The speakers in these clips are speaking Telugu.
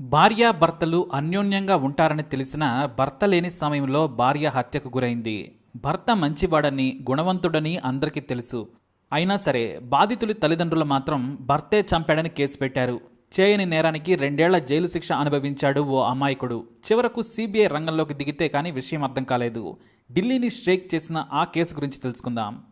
భార్యాభర్తలు అన్యోన్యంగా ఉంటారని తెలిసిన భర్త లేని సమయంలో భార్య హత్యకు గురైంది. భర్త మంచివాడని గుణవంతుడని అందరికీ తెలుసు. అయినా సరే బాధితుడి తల్లిదండ్రులు మాత్రం భర్తే చంపాడని కేసు పెట్టారు. చేయని నేరానికి రెండేళ్ళ జైలు శిక్ష అనుభవించాడు ఓ అమాయకుడు. చివరకు సిబిఐ రంగంలోకి దిగితే కానీ విషయం అర్థం కాలేదు. ఢిల్లీని స్ట్రైక్ చేసిన ఆ కేసు గురించి తెలుసుకుందాం.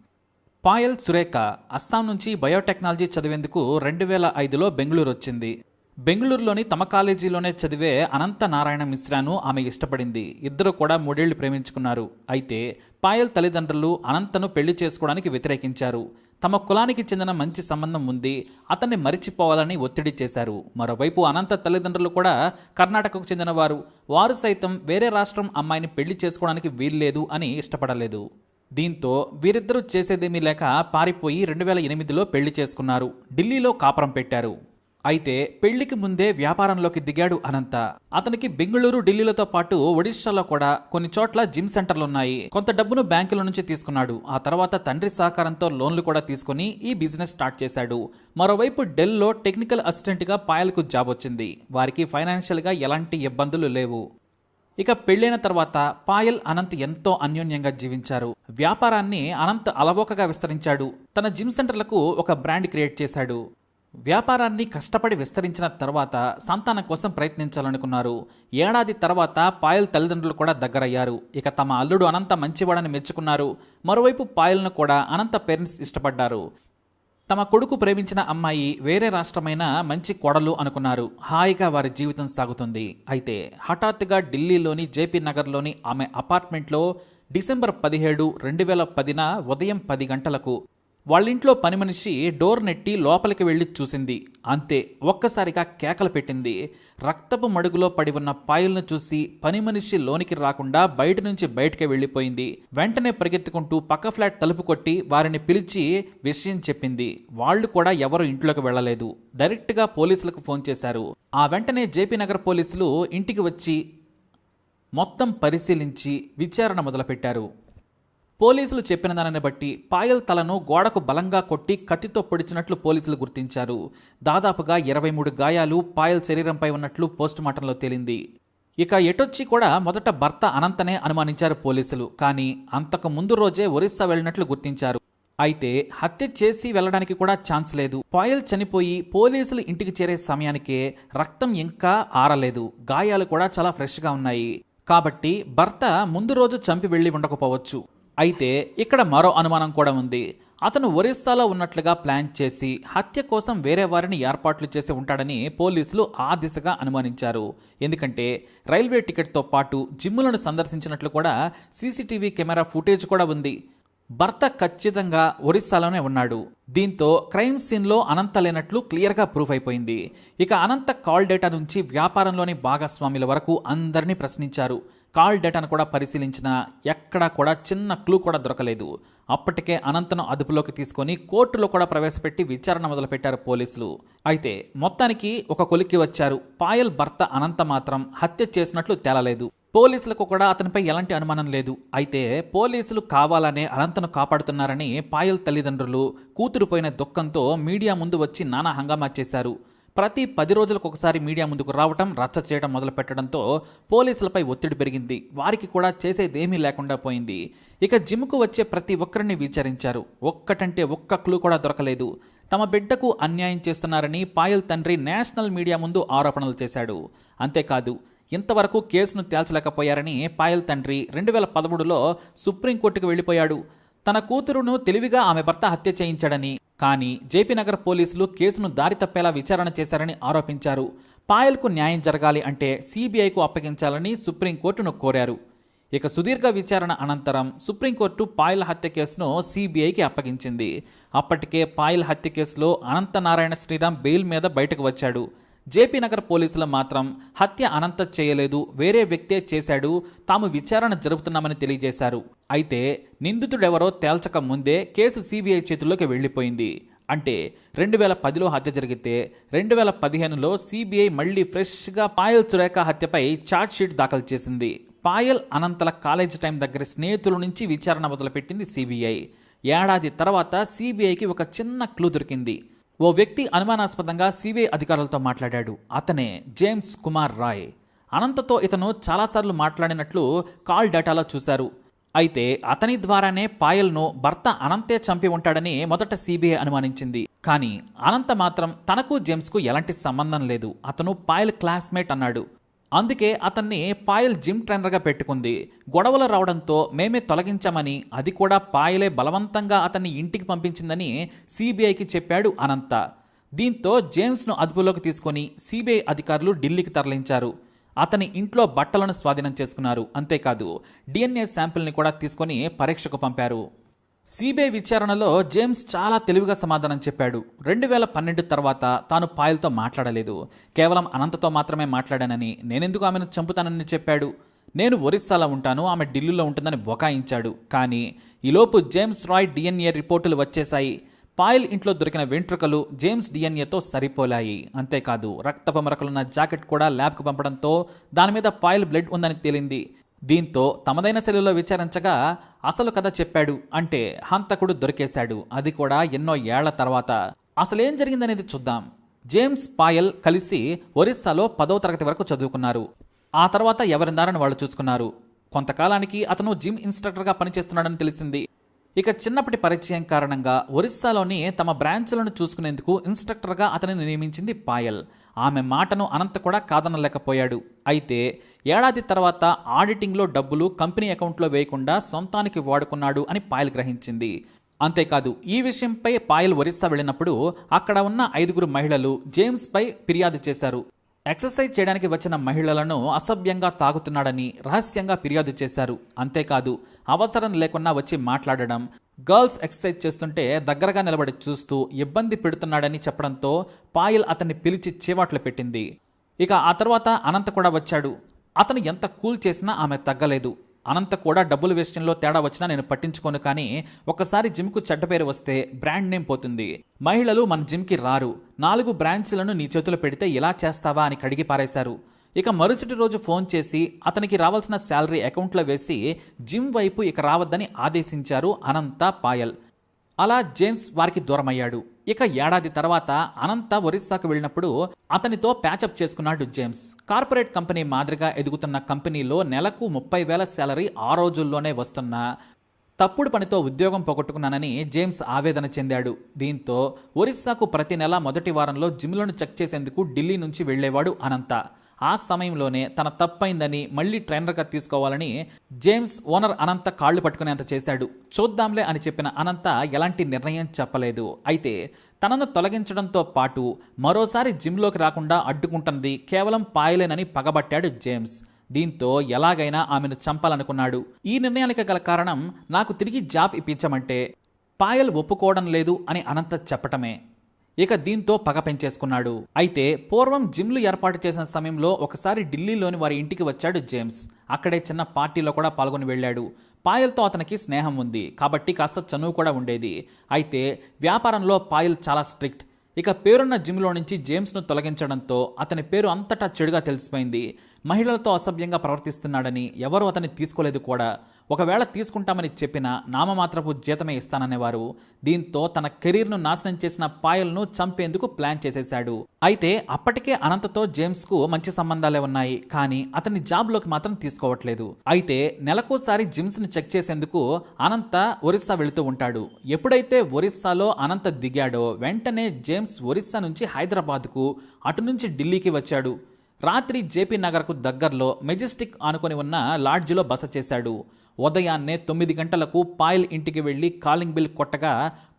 పాయల్ సురేఖ అస్సాం నుంచి బయోటెక్నాలజీ చదివేందుకు రెండు వేల ఐదులో బెంగళూరు వచ్చింది. బెంగళూరులోని తమ కాలేజీలోనే చదివే అనంత నారాయణ మిశ్రాను ఆమె ఇష్టపడింది. ఇద్దరు కూడా మూడేళ్ళు ప్రేమించుకున్నారు. అయితే పాయల్ తల్లిదండ్రులు అనంతను పెళ్ళి చేసుకోవడానికి వ్యతిరేకించారు. తమ కులానికి చెందిన మంచి సంబంధం ఉంది. అతన్ని మరిచిపోవాలని ఒత్తిడి చేశారు. మరోవైపు అనంత తల్లిదండ్రులు కూడా కర్ణాటకకు చెందినవారు. వారు సైతం వేరే రాష్ట్రం అమ్మాయిని పెళ్ళి చేసుకోవడానికి వీల్లేదు అని ఇష్టపడలేదు. దీంతో వీరిద్దరూ చేసేదేమీ లేక పారిపోయి రెండు వేల ఎనిమిదిలో పెళ్ళి చేసుకున్నారు. ఢిల్లీలో కాపురం పెట్టారు. అయితే పెళ్ళికి ముందే వ్యాపారంలోకి దిగాడు అనంత. అతనికి బెంగళూరు ఢిల్లీలతో పాటు ఒడిశాలో కూడా కొన్ని చోట్ల జిమ్ సెంటర్లు ఉన్నాయి కొంత డబ్బును బ్యాంకుల నుంచి తీసుకున్నాడు. ఆ తర్వాత తండ్రి సహకారంతో లోన్లు కూడా తీసుకుని ఈ బిజినెస్ స్టార్ట్ చేశాడు. మరోవైపు డెల్లో టెక్నికల్ అసిస్టెంట్గా పాయల్కు జాబ్ వచ్చింది. వారికి ఫైనాన్షియల్గా ఎలాంటి ఇబ్బందులు లేవు. ఇక పెళ్ళైన తర్వాత పాయల్ అనంత్ ఎంతో అన్యోన్యంగా జీవించారు. వ్యాపారాన్ని అనంత్ అలవోకగా విస్తరించాడు. తన జిమ్ సెంటర్లకు ఒక బ్రాండ్ క్రియేట్ చేశాడు. వ్యాపారాన్ని కష్టపడి విస్తరించిన తర్వాత సంతానం కోసం ప్రయత్నించాలనుకున్నారు. ఏడాది తర్వాత పాయల్ తల్లిదండ్రులు కూడా దగ్గరయ్యారు. ఇక తమ అల్లుడు అనంత మంచివాడని మెచ్చుకున్నారు. మరోవైపు పాయల్ను కూడా అనంత పేరెంట్స్ ఇష్టపడ్డారు. తమ కొడుకు ప్రేమించిన అమ్మాయి వేరే రాష్ట్రమైన మంచి కొడలు అనుకున్నారు. హాయిగా వారి జీవితం సాగుతుంది. అయితే హఠాత్తుగా ఢిల్లీలోని జేపీ నగర్లోని ఆమె అపార్ట్మెంట్లో డిసెంబర్ పదిహేడు రెండు వేల పదిన ఉదయం పది గంటలకు వాళ్ళింట్లో పని మనిషి డోర్ నెట్టి లోపలికి వెళ్ళి చూసింది. అంతే ఒక్కసారిగా కేకలు పెట్టింది. రక్తపు మడుగులో పడి ఉన్న పాయలను చూసి పని మనిషి లోనికి రాకుండా బయట నుంచి బయటికి వెళ్ళిపోయింది. వెంటనే పరిగెత్తుకుంటూ పక్క ఫ్లాట్ తలుపు కొట్టి వారిని పిలిచి విషయం చెప్పింది. వాళ్ళు కూడా ఎవరు ఇంట్లోకి వెళ్ళలేదు. డైరెక్ట్గా పోలీసులకు ఫోన్ చేశారు. ఆ వెంటనే జేపీ నగర్ పోలీసులు ఇంటికి వచ్చి మొత్తం పరిశీలించి విచారణ మొదలుపెట్టారు. పోలీసులు చెప్పిన దానిని బట్టి పాయల్ తలను గోడకు బలంగా కొట్టి కత్తితో పొడిచినట్లు పోలీసులు గుర్తించారు. దాదాపుగా ఇరవై మూడు గాయాలు పాయల్ శరీరంపై ఉన్నట్లు పోస్టుమార్టంలో తేలింది. ఇక ఎటొచ్చి కూడా మొదట భర్త అనంతనే అనుమానించారు పోలీసులు కానీ అంతకు ముందు రోజే ఒరిస్సా వెళ్ళినట్లు గుర్తించారు. అయితే హత్య చేసి వెళ్ళడానికి కూడా ఛాన్స్ లేదు. పాయల్ చనిపోయి పోలీసులు ఇంటికి చేరే సమయానికే రక్తం ఇంకా ఆరలేదు. గాయాలు కూడా చాలా ఫ్రెష్గా ఉన్నాయి. కాబట్టి భర్త ముందు రోజు చంపి వెళ్ళి ఉండకపోవచ్చు. అయితే ఇక్కడ మరో అనుమానం కూడా ఉంది. అతను ఒరిస్సాలో ఉన్నట్లుగా ప్లాన్ చేసి హత్య కోసం వేరే వారిని ఏర్పాట్లు చేసి ఉంటాడని పోలీసులు ఆ దిశగా అనుమానించారు. ఎందుకంటే రైల్వే టికెట్తో పాటు జిమ్ములను సందర్శించినట్లు కూడా సీసీటీవీ కెమెరా ఫుటేజ్ కూడా ఉంది. భర్త ఖచ్చితంగా ఒరిస్సాలోనే ఉన్నాడు. దీంతో క్రైమ్ సీన్లో అనంత లేనట్లు క్లియర్గా ప్రూఫ్ అయిపోయింది. ఇక అనంత కాల్ డేటా నుంచి వ్యాపారంలోని భాగస్వాముల వరకు అందరినీ ప్రశ్నించారు. కాల్ డేటాను కూడా పరిశీలించినా ఎక్కడా కూడా చిన్న క్లూ కూడా దొరకలేదు. అప్పటికే అనంతను అదుపులోకి తీసుకొని కోర్టులో కూడా ప్రవేశపెట్టి విచారణ మొదలుపెట్టారు పోలీసులు. అయితే మొత్తానికి ఒక కొలిక్కి వచ్చారు. పాయల్ భర్త అనంత మాత్రం హత్య చేసినట్లు తేలలేదు. పోలీసులకు కూడా అతనిపై ఎలాంటి అనుమానం లేదు. అయితే పోలీసులు కావాలనే అనంతను కాపాడుతున్నారని పాయల్ తల్లిదండ్రులు కూతురుపోయిన దుఃఖంతో మీడియా ముందు వచ్చి నానా హంగామా చేశారు. ప్రతి పది రోజులకు ఒకసారి మీడియా ముందుకు రావటం రచ్చ చేయడం మొదలు పెట్టడంతో పోలీసులపై ఒత్తిడి పెరిగింది. వారికి కూడా చేసేదేమీ లేకుండా పోయింది. ఇక జిమ్కు వచ్చే ప్రతి ఒక్కరిని విచారించారు. ఒక్కటంటే ఒక్క క్లూ కూడా దొరకలేదు. తమ బిడ్డకు అన్యాయం చేస్తున్నారని పాయల్ తండ్రి నేషనల్ మీడియా ముందు ఆరోపణలు చేశాడు. అంతేకాదు ఇంతవరకు కేసును తేల్చలేకపోయారని పాయల్ తండ్రి రెండు వేల పదమూడులో సుప్రీంకోర్టుకు వెళ్ళిపోయాడు. తన కూతురును తెలివిగా ఆమె భర్త హత్య చేయించాడని కానీ జేపీ నగర్ పోలీసులు కేసును దారి తప్పేలా విచారణ చేశారని ఆరోపించారు. పాయల్కు న్యాయం జరగాలి అంటే సిబిఐకు అప్పగించాలని సుప్రీంకోర్టును కోరారు. ఇక సుదీర్ఘ విచారణ అనంతరం సుప్రీంకోర్టు పాయల్ హత్య కేసును సీబీఐకి అప్పగించింది. అప్పటికే పాయల్ హత్య కేసులో అనంత నారాయణ శ్రీరామ్ బెయిల్ మీద బయటకు వచ్చాడు. జేపీ నగర్ పోలీసులు మాత్రం హత్య అనంత చేయలేదు వేరే వ్యక్తే చేశాడు తాము విచారణ జరుపుతున్నామని తెలియజేశారు. అయితే నిందితుడెవరో తేల్చక ముందే కేసు సిబిఐ చేతుల్లోకి వెళ్ళిపోయింది. అంటే రెండు వేల పదిలో హత్య జరిగితే రెండు వేల పదిహేనులో సిబిఐ మళ్ళీ ఫ్రెష్గా పాయల్ సురేఖ హత్యపై చార్జ్షీట్ దాఖలు చేసింది. పాయల్ అనంతల కాలేజ్ టైం దగ్గర స్నేహితుల నుంచి విచారణ మొదలుపెట్టింది సిబిఐ. ఏడాది తర్వాత సిబిఐకి ఒక చిన్న క్లూ దొరికింది. ఓ వ్యక్తి అనుమానాస్పదంగా సిబిఐ అధికారులతో మాట్లాడాడు. అతనే జేమ్స్ కుమార్ రాయ్. అనంతతో ఇతను చాలాసార్లు మాట్లాడినట్లు కాల్ డేటాలో చూశారు. అయితే అతని ద్వారానే పాయల్ను భర్త అనంతే చంపి ఉంటాడని మొదట సిబిఐ అనుమానించింది. కానీ అనంత మాత్రం తనకు జేమ్స్కు ఎలాంటి సంబంధం లేదు. అతను పాయల్ క్లాస్మేట్ అన్నాడు. అందుకే అతన్ని పాయల్ జిమ్ ట్రైనర్గా పెట్టుకుంది. గొడవలు రావడంతో మేమే తొలగించామని అది కూడా పాయలే బలవంతంగా అతన్ని ఇంటికి పంపించిందని సిబిఐకి చెప్పాడు అనంత. దీంతో జేమ్స్ను అదుపులోకి తీసుకొని సిబిఐ అధికారులు ఢిల్లీకి తరలించారు. అతని ఇంట్లో బట్టలను స్వాధీనం చేసుకున్నారు. అంతేకాదు డిఎన్ఏ శాంపిల్ని కూడా తీసుకొని పరీక్షకు పంపారు. సిబిఐ విచారణలో జేమ్స్ చాలా తెలివిగా సమాధానం చెప్పాడు. రెండు వేల పన్నెండు తర్వాత తాను పాయల్తో మాట్లాడలేదు. కేవలం అనంతతో మాత్రమే మాట్లాడానని నేనెందుకు ఆమెను చంపుతానని చెప్పాడు. నేను ఒరిస్సాలో ఉంటాను ఆమె ఢిల్లీలో ఉంటుందని బొకాయించాడు. కానీ ఈలోపు జేమ్స్ రాయ్ డిఎన్ఏ రిపోర్టులు వచ్చేశాయి. పాయల్ ఇంట్లో దొరికిన వెంట్రుకలు జేమ్స్ డిఎన్ఏతో సరిపోలాయి. అంతేకాదు రక్తపు మరకలున్న జాకెట్ కూడా ల్యాబ్కు పంపడంతో దాని మీద పాయల్ బ్లడ్ ఉందని తేలింది. దీంతో తమదైన శైలిలో విచారించగా అసలు కథ చెప్పాడు అంటే హంతకుడు దొరికేశాడు. అది కూడా ఎన్నో ఏళ్ళ తర్వాత. అసలేం జరిగిందనేది చూద్దాం. జేమ్స్ పాయల్ కలిసి ఒరిస్సాలో పదవ తరగతి వరకు చదువుకున్నారు. ఆ తర్వాత ఎవరిందారని వాళ్ళు చూసుకున్నారు. కొంతకాలానికి అతను జిమ్ ఇన్స్ట్రక్టర్గా పనిచేస్తున్నాడని తెలిసింది. ఇక చిన్నప్పటి పరిచయం కారణంగా ఒరిస్సాలోని తమ బ్రాంచ్లను చూసుకునేందుకు ఇన్స్ట్రక్టర్గా అతనిని నియమించింది పాయల్. ఆమె మాటను అనంత కూడా కాదనలేకపోయాడు. అయితే ఏడాది తర్వాత ఆడిటింగ్లో డబ్బులు కంపెనీ అకౌంట్లో వేయకుండా సొంతానికి వాడుకున్నాడు అని పాయల్ గ్రహించింది. అంతేకాదు ఈ విషయంపై పాయల్ ఒరిస్సా వెళ్ళినప్పుడు అక్కడ ఉన్న ఐదుగురు మహిళలు జేమ్స్పై ఫిర్యాదు చేశారు. ఎక్సర్సైజ్ చేయడానికి వచ్చిన మహిళలను అసభ్యంగా తాగుతున్నాడని రహస్యంగా ఫిర్యాదు చేశారు. అంతేకాదు అవసరం లేకుండా వచ్చి మాట్లాడడం గర్ల్స్ ఎక్సర్సైజ్ చేస్తుంటే దగ్గరగా నిలబడి చూస్తూ ఇబ్బంది పెడుతున్నాడని చెప్పడంతో పాయల్ అతన్ని పిలిచి చీవాట్లు పెట్టింది. ఇక ఆ తర్వాత అనంత కూడా వచ్చాడు. అతను ఎంత కూల్ చేసినా ఆమె తగ్గలేదు. అనంత కూడా డబ్బులు విషయంలో తేడా వచ్చినా నేను పట్టించుకోను కానీ ఒకసారి జిమ్కు చెడ్డ పేరు వస్తే బ్రాండ్ నేమ్ పోతుంది. మహిళలు మన జిమ్కి రారు. నాలుగు బ్రాంచ్లను నీ చేతిలో పెడితే ఇలా చేస్తావా అని కడిగి పారేశారు. ఇక మరుసటి రోజు ఫోన్ చేసి అతనికి రావాల్సిన శాలరీ అకౌంట్లో వేసి జిమ్ వైపు ఇక రావద్దని ఆదేశించారు అనంత పాయల్. అలా జేమ్స్ వారికి దూరమయ్యాడు. ఇక ఏడాది తర్వాత అనంత ఒరిస్సాకు వెళ్ళినప్పుడు అతనితో ప్యాచప్ చేసుకున్నాడు జేమ్స్. కార్పొరేట్ కంపెనీ మాదిరిగా ఎదుగుతున్న కంపెనీలో నెలకు ముప్పై వేల శాలరీ ఆ రోజుల్లోనే వస్తున్న తప్పుడు పనితో ఉద్యోగం పోగొట్టుకున్నానని జేమ్స్ ఆవేదన చెందాడు. దీంతో ఒరిస్సాకు ప్రతి నెల మొదటి వారంలో జిమ్లను చెక్ చేసేందుకు ఢిల్లీ నుంచి వెళ్ళేవాడు అనంత. ఆ సమయంలోనే తన తప్పైందని మళ్ళీ ట్రైనర్గా తీసుకోవాలని జేమ్స్ ఓనర్ అనంత కాళ్ళు పట్టుకునేంత చేశాడు. చూద్దాంలే అని చెప్పిన అనంత ఎలాంటి నిర్ణయం చెప్పలేదు. అయితే తనను తొలగించడంతో పాటు మరోసారి జిమ్లోకి రాకుండా అడ్డుకుంటున్నది కేవలం పాయలేనని పగబట్టాడు జేమ్స్. దీంతో ఎలాగైనా ఆమెను చంపాలనుకున్నాడు. ఈ నిర్ణయానికి గల కారణం నాకు తిరిగి జాబ్ ఇప్పించమంటే పాయల్ ఒప్పుకోవడం లేదు అని అనంత చెప్పటమే. ఇక దీంతో పగ పెంచేసుకున్నాడు. అయితే పూర్వం జిమ్లు ఏర్పాటు చేసిన సమయంలో ఒకసారి ఢిల్లీలోని వారి ఇంటికి వచ్చాడు జేమ్స్. అక్కడే చిన్న పార్టీలో కూడా పాల్గొని వెళ్ళాడు. పాయల్తో అతనికి స్నేహం ఉంది. కాబట్టి కాస్త చనువు కూడా ఉండేది. అయితే వ్యాపారంలో పాయల్ చాలా స్ట్రిక్ట్. ఇక పేరున్న జిమ్లో నుంచి జేమ్స్ను తొలగించడంతో అతని పేరు అంతటా చెడుగా తెలిసిపోయింది. మహిళలతో అసభ్యంగా ప్రవర్తిస్తున్నాడని ఎవరూ అతన్ని తీసుకోలేదు కూడా. ఒకవేళ తీసుకుంటామని చెప్పిన నామమాత్రపు జీతమే ఇస్తాననేవారు. దీంతో తన కెరీర్ను నాశనం చేసిన పాయల్ను చంపేందుకు ప్లాన్ చేసేశాడు. అయితే అప్పటికే అనంతతో జేమ్స్కు మంచి సంబంధాలే ఉన్నాయి. కానీ అతన్ని జాబ్లోకి మాత్రం తీసుకోవట్లేదు. అయితే నెలకోసారి జిమ్స్ని చెక్ చేసేందుకు అనంత ఒరిస్సా వెళుతూ ఉంటాడు. ఎప్పుడైతే ఒరిస్సాలో అనంత దిగాడో వెంటనే జేమ్స్ ఒరిస్సా నుంచి హైదరాబాద్కు అటు నుంచి ఢిల్లీకి వచ్చాడు. రాత్రి జేపీ నగర్కు దగ్గరలో మెజెస్టిక్ ఆనుకొని ఉన్న లాడ్జిలో బస చేశాడు. ఉదయాన్నే తొమ్మిది గంటలకు పాయల్ ఇంటికి వెళ్ళి కాలింగ్ బిల్ కొట్టగా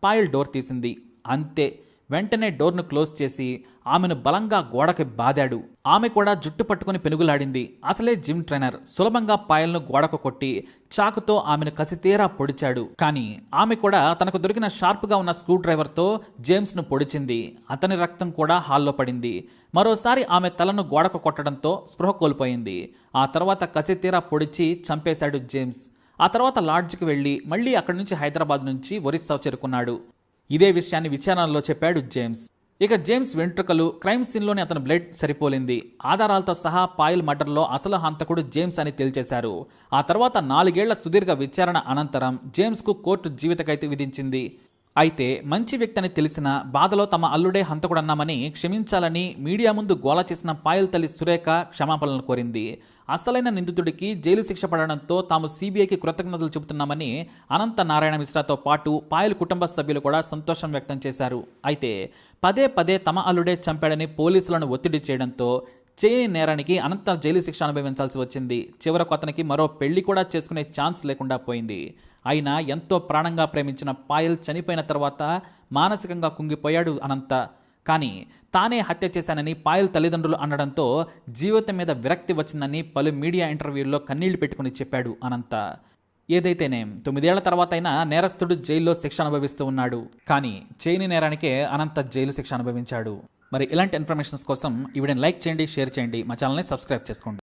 పాయల్ డోర్ తీసింది. అంతే. వెంటనే డోర్ను క్లోజ్ చేసి ఆమెను బలంగా గోడకి బాదాడు. ఆమె కూడా జుట్టు పట్టుకుని పెనుగులాడింది. అసలే జిమ్ ట్రైనర్. సులభంగా పాయల్ను గోడకు కొట్టి చాకుతో ఆమెను కసితీరా పొడిచాడు. కానీ ఆమె కూడా తనకు దొరికిన షార్ప్గా ఉన్న స్క్రూ డ్రైవర్తో జేమ్స్ను పొడిచింది. అతని రక్తం కూడా హాల్లో పడింది. మరోసారి ఆమె తలను గోడకు కొట్టడంతో స్పృహ కోల్పోయింది. ఆ తర్వాత కసితీరా పొడిచి చంపేశాడు జేమ్స్. ఆ తర్వాత లాడ్జ్కి వెళ్ళి మళ్ళీ అక్కడి నుంచి హైదరాబాద్ నుంచి ఒరిస్సా చేరుకున్నాడు. ఇదే విషయాన్ని విచారణలో చెప్పాడు జేమ్స్. ఇక జేమ్స్ వెంట్రుకలు క్రైమ్ సీన్లోని అతని బ్లడ్ సరిపోలింది. ఆధారాలతో సహా పాయల్ మర్డర్లో అసలు హంతకుడు జేమ్స్ అని తేల్చేశారు. ఆ తర్వాత నాలుగేళ్ళ సుదీర్ఘ విచారణ అనంతరం జేమ్స్కు కోర్టు జీవితకైతే విధించింది. అయితే మంచి వ్యక్తి అని తెలిసిన బాధలో తమ అల్లుడే హంతకుడన్నామని క్షమించాలని మీడియా ముందు గోల చేసిన పాయల్ తల్లి సురేఖ క్షమాపణలు కోరింది. అసలైన నిందితుడికి జైలు శిక్ష పడడంతో తాము సీబీఐకి కృతజ్ఞతలు చెబుతున్నామని అనంత నారాయణ మిశ్రాతో పాటు పాయల్ కుటుంబ సభ్యులు కూడా సంతోషం వ్యక్తం చేశారు. అయితే పదే పదే తమ అల్లుడే చంపాడని పోలీసులను ఒత్తిడి చేయడంతో చేయని నేరానికి అనంత జైలు శిక్ష అనుభవించాల్సి వచ్చింది. చివరకు అతనికి మరో పెళ్ళి కూడా చేసుకునే ఛాన్స్ లేకుండా పోయింది. అయినా ఎంతో ప్రాణంగా ప్రేమించిన పాయల్ చనిపోయిన తర్వాత మానసికంగా కుంగిపోయాడు అనంత. కానీ తానే హత్య చేశానని పాయల్ తల్లిదండ్రులు అనడంతో జీవితం మీద విరక్తి వచ్చిందని పలు మీడియా ఇంటర్వ్యూల్లో కన్నీళ్ళు పెట్టుకుని చెప్పాడు అనంత. ఏదైతేనేం తొమ్మిదేళ్ళ తర్వాత అయినా నేరస్తుడు జైల్లో శిక్ష అనుభవిస్తూ ఉన్నాడు. కానీ చేయని నేరానికే అనంత జైలు శిక్ష అనుభవించాడు. మరి ఇలాంటి ఇన్ఫర్మేషన్స్ కోసం ఈ వీడియోని లైక్ చేయండి షేర్ చేయండి. మా ఛానల్ని సబ్స్క్రైబ్ చేసుకోండి.